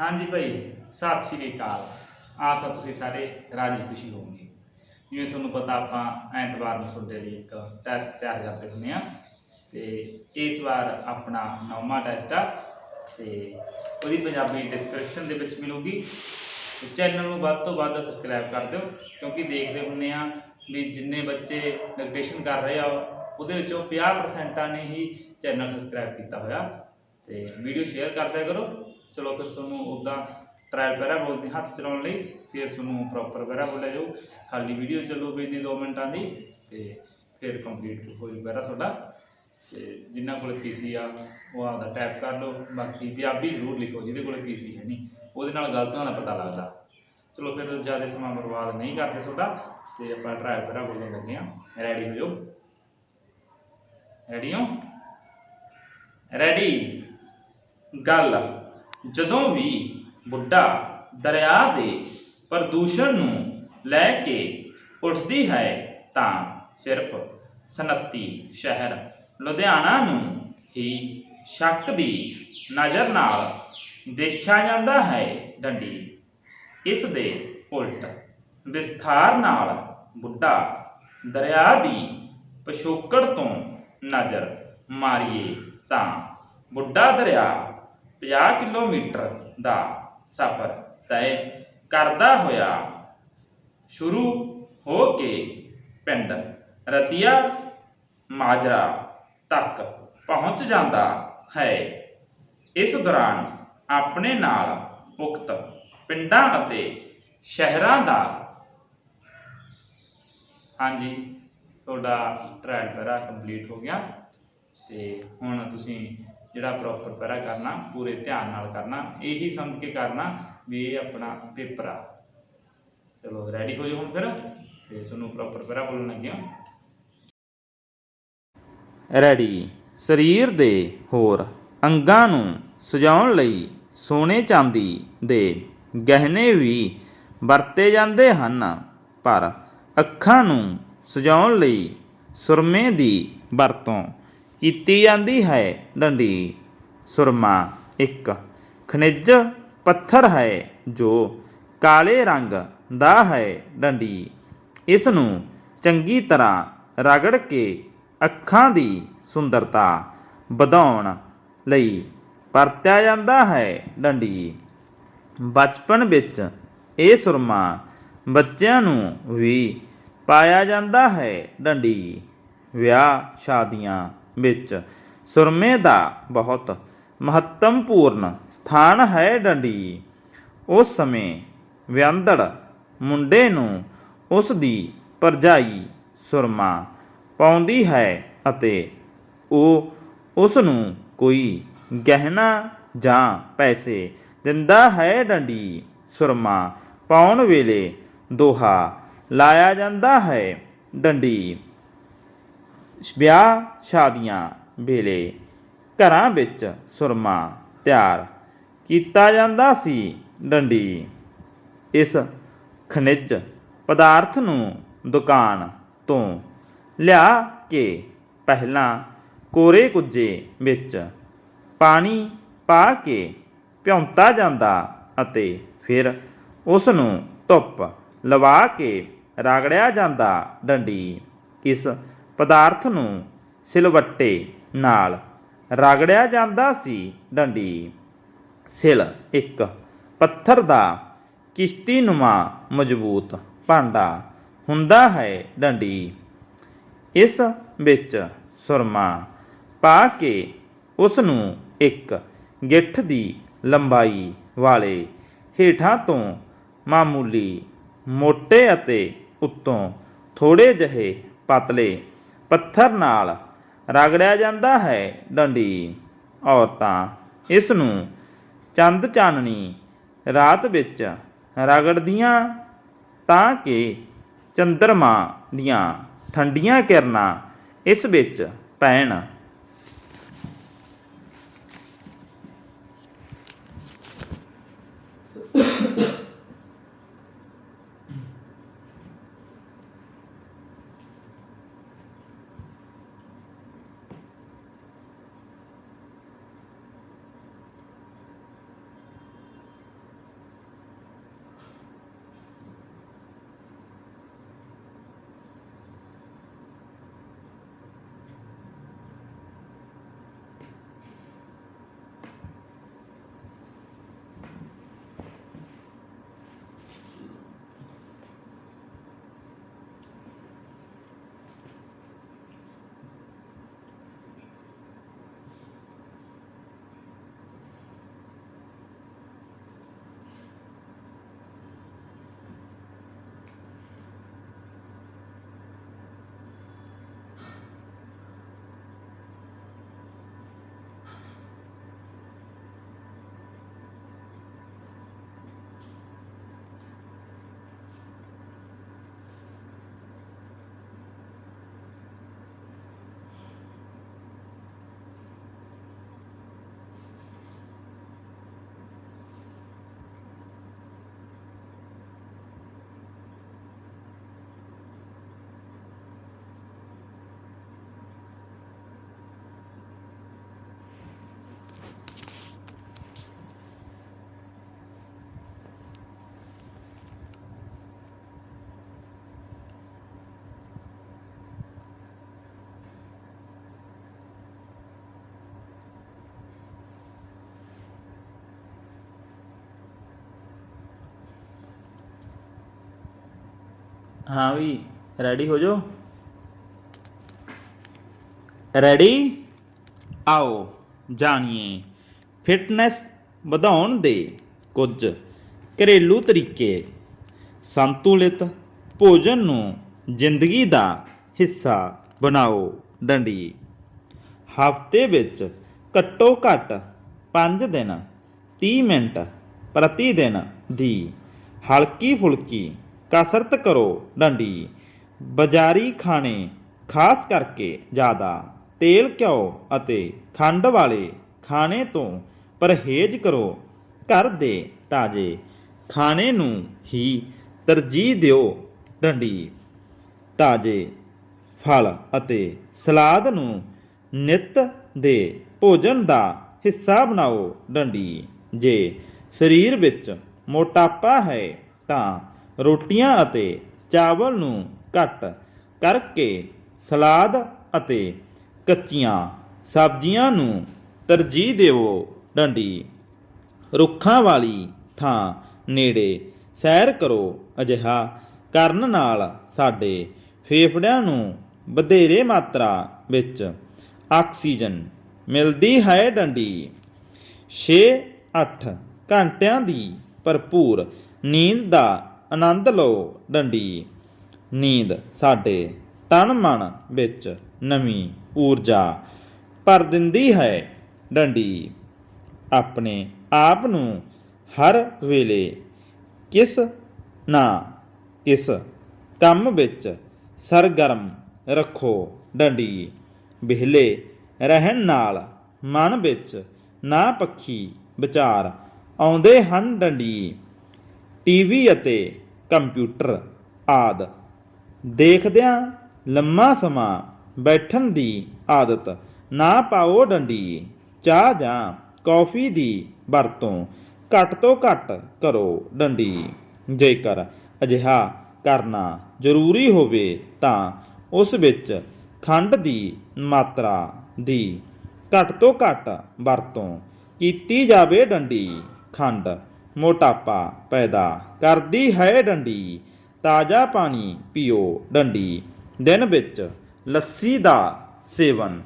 ਹਾਂਜੀ ਭਾਈ, ਸਤਿ ਸ਼੍ਰੀ ਅਕਾਲ। ਆਸ ਆ ਤੁਸੀਂ ਸਾਰੇ ਰਾਜੀ ਖੁਸ਼ੀ ਹੋਵੋਗੇ। ਜਿਵੇਂ ਤੁਹਾਨੂੰ ਪਤਾ ਆਪਾਂ ਐਤਵਾਰ ਨੂੰ ਤੁਹਾਡੇ ਲਈ ਇੱਕ ਟੈਸਟ ਤਿਆਰ ਕਰਦੇ ਹੁੰਦੇ ਆ ਤੇ ਇਸ ਵਾਰ ਆਪਣਾ ਨੌਵਾਂ ਟੈਸਟ ਆ ਤੇ ਉਹਦੀ ਪੰਜਾਬੀ ਡਿਸਕ੍ਰਿਪਸ਼ਨ ਦੇ ਵਿੱਚ ਮਿਲੂਗੀ। ਚੈਨਲ ਨੂੰ ਵੱਧ ਤੋਂ ਵੱਧ ਸਬਸਕ੍ਰਾਈਬ ਕਰ ਦਿਓ, ਕਿਉਂਕਿ ਦੇਖਦੇ ਹੁੰਨੇ ਆ ਵੀ ਜਿੰਨੇ ਬੱਚੇ ਡਿਕਟੇਸ਼ਨ ਕਰ ਰਹੇ ਆ, ਉਹਦੇ ਵਿੱਚੋਂ 50% ਨੇ ਹੀ ਚੈਨਲ ਸਬਸਕ੍ਰਾਈਬ ਕੀਤਾ ਹੋਇਆ। ਤੇ ਵੀਡੀਓ ਸ਼ੇਅਰ ਕਰਦਿਆ ਕਰੋ। ਚਲੋ ਫਿਰ ਤੁਹਾਨੂੰ ਉਦਾਂ ਟ੍ਰਾਇਲ ਪੈਰਾ ਬੋਲਦੇ ਹੱਥ ਚਲਾਉਣ ਲਈ, ਫਿਰ ਤੁਹਾਨੂੰ ਪ੍ਰੋਪਰ ਪੈਰਾ ਬੋਲਿਆ ਜਾਊ ਖਾਲੀ ਵੀਡੀਓ ਚੱਲੂ ਵੀ ਦੀ 2 ਮਿੰਟਾਂ ਦੀ ਤੇ ਫਿਰ ਕੰਪਲੀਟ ਹੋ ਜੂ ਪੈਰਾ ਤੁਹਾਡਾ। ਤੇ ਜਿਨ੍ਹਾਂ ਕੋਲ ਪੀਸੀ ਆ, ਉਹ ਆਪਦਾ ਟੈਪ ਕਰ ਲਓ, ਬਾਕੀ ਪੰਜਾਬੀ ਜ਼ਰੂਰ ਲਿਖੋ, ਜਿਹਦੇ ਕੋਲ ਪੀਸੀ ਹੈ ਨਹੀਂ, ਉਹਦੇ ਨਾਲ ਗਲਤੀਆਂ ਦਾ ਪਤਾ ਲੱਗਦਾ। ਚਲੋ ਫਿਰ ਜ਼ਿਆਦਾ ਸਮਾਂ ਬਰਬਾਦ ਨਹੀਂ ਕਰਦੇ ਤੁਹਾਡਾ, ਤੇ ਆਪਾਂ ਟ੍ਰਾਇਲ ਪੈਰਾ ਬੋਲਣ ਲੱਗੇ ਆ ਰੈਡੀ ਹੋ ਜਾਓ? ਰੈਡੀ ਹੋ? ਰੈਡੀ ਗੱਲ। ਜਦੋਂ ਵੀ ਬੁੱਢਾ ਦਰਿਆ ਦੇ ਪ੍ਰਦੂਸ਼ਣ ਨੂੰ ਲੈ ਕੇ ਉੱਠਦੀ ਹੈ ਤਾਂ ਸਿਰਫ ਸਨੱਤੀ ਸ਼ਹਿਰ ਲੁਧਿਆਣਾ ਨੂੰ ਹੀ ਸ਼ੱਕ ਦੀ ਨਜ਼ਰ ਨਾਲ ਦੇਖਿਆ ਜਾਂਦਾ ਹੈ ਡੰਡੀ। ਇਸ ਦੇ ਉਲਟ ਵਿਸਥਾਰ ਨਾਲ ਬੁੱਢਾ ਦਰਿਆ ਦੀ ਪਿਛੋਕੜ ਤੋਂ ਨਜ਼ਰ ਮਾਰੀਏ ਤਾਂ ਬੁੱਢਾ ਦਰਿਆ 50 ਕਿਲੋਮੀਟਰ ਦਾ ਸਫ਼ਰ ਤੈਅ ਕਰਦਾ ਹੋਇਆ ਸ਼ੁਰੂ ਹੋ ਕੇ ਪਿੰਡ ਰਤੀਆ ਮਾਜਰਾ ਤੱਕ ਪਹੁੰਚ ਜਾਂਦਾ ਹੈ। ਇਸ ਦੌਰਾਨ ਆਪਣੇ ਨਾਲ ਉਕਤ ਪਿੰਡਾਂ ਅਤੇ ਸ਼ਹਿਰਾਂ ਦਾ ਹਾਂਜੀ, ਤੁਹਾਡਾ ਟ੍ਰਾਇਲ ਪੈਰਾ ਕੰਪਲੀਟ ਹੋ ਗਿਆ ਤੇ ਹੁਣ ਤੁਸੀਂ ਜਿਹੜਾ ਪ੍ਰੋਪਰ ਪੈਰਾ ਕਰਨਾ, ਪੂਰੇ ਧਿਆਨ ਨਾਲ ਕਰਨਾ, ਇਹੀ ਸਮਝ ਕੇ ਕਰਨਾ ਵੀ ਇਹ ਆਪਣਾ ਪੇਪਰ ਆ। ਚਲੋ ਰੈਡੀ ਹੋ ਜਾਓ ਹੁਣ ਫਿਰ? ਤੇ ਤੁਹਾਨੂੰ ਪ੍ਰੋਪਰ ਪੈਰਾ ਬੋਲਣ ਲੱਗਿਆ ਰੈਡੀ ਸਰੀਰ ਦੇ ਹੋਰ ਅੰਗਾਂ ਨੂੰ ਸਜਾਉਣ ਲਈ ਸੋਨੇ ਚਾਂਦੀ ਦੇ ਗਹਿਣੇ ਵੀ ਵਰਤੇ ਜਾਂਦੇ ਹਨ, ਪਰ ਅੱਖਾਂ ਨੂੰ ਸਜਾਉਣ ਲਈ ਸੁਰਮੇ ਦੀ ਵਰਤੋਂ ਕੀਤੀ ਜਾਂਦੀ ਹੈ। ਡੰਡੀ, ਸੁਰਮਾ, ਇੱਕ। ਖਣਿਜ ਪੱਥਰ ਹੈ ਜੋ ਕਾਲੇ ਰੰਗ ਦਾ ਹੈ। ਡੰਡੀ ਇਸ ਨੂੰ ਚੰਗੀ ਤਰ੍ਹਾਂ ਰਗੜ ਕੇ ਅੱਖਾਂ ਦੀ ਸੁੰਦਰਤਾ ਵਧਾਉਣ ਲਈ ਵਰਤਿਆ ਜਾਂਦਾ ਹੈ। ਡੰਡੀ, ਬਚਪਨ ਵਿੱਚ ਇਹ ਸੁਰਮਾ ਬੱਚਿਆਂ ਨੂੰ ਵੀ ਪਾਇਆ ਜਾਂਦਾ ਹੈ। ਡੰਡੀ, ਵਿਆਹ ਸ਼ਾਦੀਆਂ ਵਿੱਚ। ਸੁਰਮੇ ਦਾ ਬਹੁਤ ਮਹੱਤਵਪੂਰਨ ਸਥਾਨ ਹੈ ਡੰਡੀ। ਉਸ ਸਮੇਂ ਵਿਅੰਦੜ ਮੁੰਡੇ ਨੂੰ ਉਸ ਦੀ ਪਰਜਾਈ ਸੁਰਮਾ ਪਾਉਂਦੀ ਹੈ ਅਤੇ ਉਹ ਉਸ ਨੂੰ ਕੋਈ ਗਹਿਣਾ ਜਾਂ ਪੈਸੇ ਦਿੰਦਾ ਹੈ ਡੰਡੀ। ਸੁਰਮਾ ਪਾਉਣ ਵੇਲੇ ਦੋਹਾ ਲਾਇਆ ਜਾਂਦਾ ਹੈ। ਡੰਡੀ ਵਿਆਹ ਸ਼ਾਦੀਆਂ ਵੇਲੇ ਘਰਾਂ ਵਿੱਚ ਸੁਰਮਾ ਤਿਆਰ ਕੀਤਾ ਜਾਂਦਾ ਸੀ ਡੰਡੀ। ਇਸ ਖਣਿਜ ਪਦਾਰਥ ਨੂੰ ਦੁਕਾਨ ਤੋਂ ਲਿਆ ਕੇ ਪਹਿਲਾਂ ਕੋਰੇ ਕੁੱਜੇ ਵਿੱਚ ਪਾਣੀ ਪਾ ਕੇ ਭਿਉਂਤਾ ਜਾਂਦਾ ਅਤੇ ਫਿਰ ਉਸ ਨੂੰ ਧੁੱਪ ਲਵਾ ਕੇ ਰਗੜਿਆ ਜਾਂਦਾ ਡੰਡੀ। ਇਸ ਪਦਾਰਥ ਨੂੰ ਸਿਲਵੱਟੇ ਨਾਲ ਰਗੜਿਆ ਜਾਂਦਾ ਸੀ ਡੰਡੀ। ਸਿਲ ਇੱਕ ਪੱਥਰ ਦਾ ਕਿਸ਼ਤੀ ਨੁਮਾ ਮਜ਼ਬੂਤ ਭਾਂਡਾ ਹੁੰਦਾ ਹੈ ਡੰਡੀ। ਇਸ ਵਿੱਚ ਸੁਰਮਾ ਪਾ ਕੇ ਉਸ ਨੂੰ ਇੱਕ ਗਿੱਠ ਦੀ ਲੰਬਾਈ ਵਾਲੇ ਹੇਠਾਂ ਤੋਂ ਮਾਮੂਲੀ ਮੋਟੇ ਅਤੇ ਉੱਤੋਂ ਥੋੜੇ ਜਿਹੇ ਪਤਲੇ ਪੱਥਰ ਨਾਲ ਰਗੜਿਆ ਜਾਂਦਾ ਹੈ ਡੰਡੀ। ਔਰਤਾਂ ਇਸ ਨੂੰ ਚੰਦ ਚਾਨਣੀ ਰਾਤ ਵਿੱਚ ਰਗੜਦੀਆਂ ਤਾਂ ਕਿ ਚੰਦਰਮਾ ਦੀਆਂ ਠੰਡੀਆਂ ਕਿਰਨਾਂ ਇਸ ਵਿੱਚ ਪੈਣ। ਹਾਂ ਵੀ ਰੈਡੀ ਹੋ ਜਾਓ? ਰੈਡੀ ਆਓ, ਜਾਣੀਏ। ਫਿਟਨੈਸ ਵਧਾਉਣ ਦੇ ਕੁਝ ਘਰੇਲੂ ਤਰੀਕੇ। ਸੰਤੁਲਿਤ ਭੋਜਨ ਨੂੰ ਜ਼ਿੰਦਗੀ ਦਾ ਹਿੱਸਾ ਬਣਾਓ, ਡੰਡੀ। ਹਫ਼ਤੇ ਵਿੱਚ ਘੱਟੋ ਘੱਟ 5 ਦਿਨ 30 ਮਿੰਟ ਪ੍ਰਤੀ ਦਿਨ ਦੀ ਹਲਕੀ ਫੁਲਕੀ ਕਸਰਤ ਕਰੋ ਡੰਡੀ। ਬਾਜ਼ਾਰੀ ਖਾਣੇ, ਖਾਸ ਕਰਕੇ ਜ਼ਿਆਦਾ ਤੇਲ ਘਿਓ ਅਤੇ ਖੰਡ ਵਾਲੇ ਖਾਣੇ ਤੋਂ ਪਰਹੇਜ਼ ਕਰੋ। ਘਰ ਦੇ ਤਾਜ਼ੇ ਖਾਣੇ ਨੂੰ ਹੀ ਤਰਜੀਹ ਦਿਓ ਡੰਡੀ। ਤਾਜ਼ੇ ਫਲ ਅਤੇ ਸਲਾਦ ਨੂੰ ਨਿਤ ਦੇ ਭੋਜਨ ਦਾ ਹਿੱਸਾ ਬਣਾਓ ਡੰਡੀ। ਜੇ ਸਰੀਰ ਵਿੱਚ ਮੋਟਾਪਾ ਹੈ ਤਾਂ ਰੋਟੀਆਂ ਅਤੇ ਚਾਵਲ ਨੂੰ ਘੱਟ ਕਰਕੇ ਸਲਾਦ ਅਤੇ ਕੱਚੀਆਂ ਸਬਜ਼ੀਆਂ ਨੂੰ ਤਰਜੀਹ ਦਿਓ ਡੰਡੀ, ਰੁੱਖਾਂ ਵਾਲੀ ਥਾਂ ਨੇੜੇ ਸੈਰ ਕਰੋ। ਅਜਿਹਾ ਕਰਨ ਨਾਲ ਸਾਡੇ ਫੇਫੜਿਆਂ ਨੂੰ ਵਧੇਰੇ ਮਾਤਰਾ ਵਿੱਚ ਆਕਸੀਜਨ ਮਿਲਦੀ ਹੈ ਡੰਡੀ। 6-8 ਘੰਟਿਆਂ ਦੀ ਭਰਪੂਰ ਨੀਂਦ ਦਾ ਆਨੰਦ ਲਓ ਡੰਡੀ। ਨੀਂਦ ਸਾਡੇ ਤਨ ਮਨ ਵਿੱਚ ਨਵੀਂ ਊਰਜਾ ਭਰ ਦਿੰਦੀ ਹੈ ਡੰਡੀ। ਆਪਣੇ ਆਪ ਨੂੰ ਹਰ ਵੇਲੇ ਕਿਸ ਨਾ ਕਿਸ ਕੰਮ ਵਿੱਚ ਸਰਗਰਮ ਰੱਖੋ ਡੰਡੀ। ਵਿਹਲੇ ਰਹਿਣ ਨਾਲ ਮਨ ਵਿੱਚ ਨਾ ਪੱਖੀ ਵਿਚਾਰ ਆਉਂਦੇ ਹਨ ਡੰਡੀ। ਟੀਵੀ ਅਤੇ ਕੰਪਿਊਟਰ ਆਦ। ਦੇਖਦਿਆਂ ਲੰਮਾ ਸਮਾਂ ਬੈਠਣ ਦੀ ਆਦਤ ਨਾ ਪਾਓ ਡੰਡੀ, ਚਾਹ ਜਾਂ ਕੌਫੀ ਦੀ ਵਰਤੋਂ ਘੱਟ ਤੋਂ ਘੱਟ ਕਰੋ ਡੰਡੀ। ਜੇਕਰ ਅਜਿਹਾ ਕਰਨਾ ਜ਼ਰੂਰੀ ਹੋਵੇ ਤਾਂ ਉਸ ਵਿੱਚ ਖੰਡ ਦੀ ਮਾਤਰਾ ਦੀ ਘੱਟ ਤੋਂ ਘੱਟ ਵਰਤੋਂ ਕੀਤੀ ਜਾਵੇ ਡੰਡੀ। ਖੰਡ ਮੋਟਾਪਾ ਪੈਦਾ ਕਰਦੀ ਹੈ ਡੰਡੀ। ਤਾਜ਼ਾ ਪਾਣੀ ਪੀਓ ਡੰਡੀ। ਦਿਨ ਵਿੱਚ ਲੱਸੀ ਦਾ ਸੇਵਨ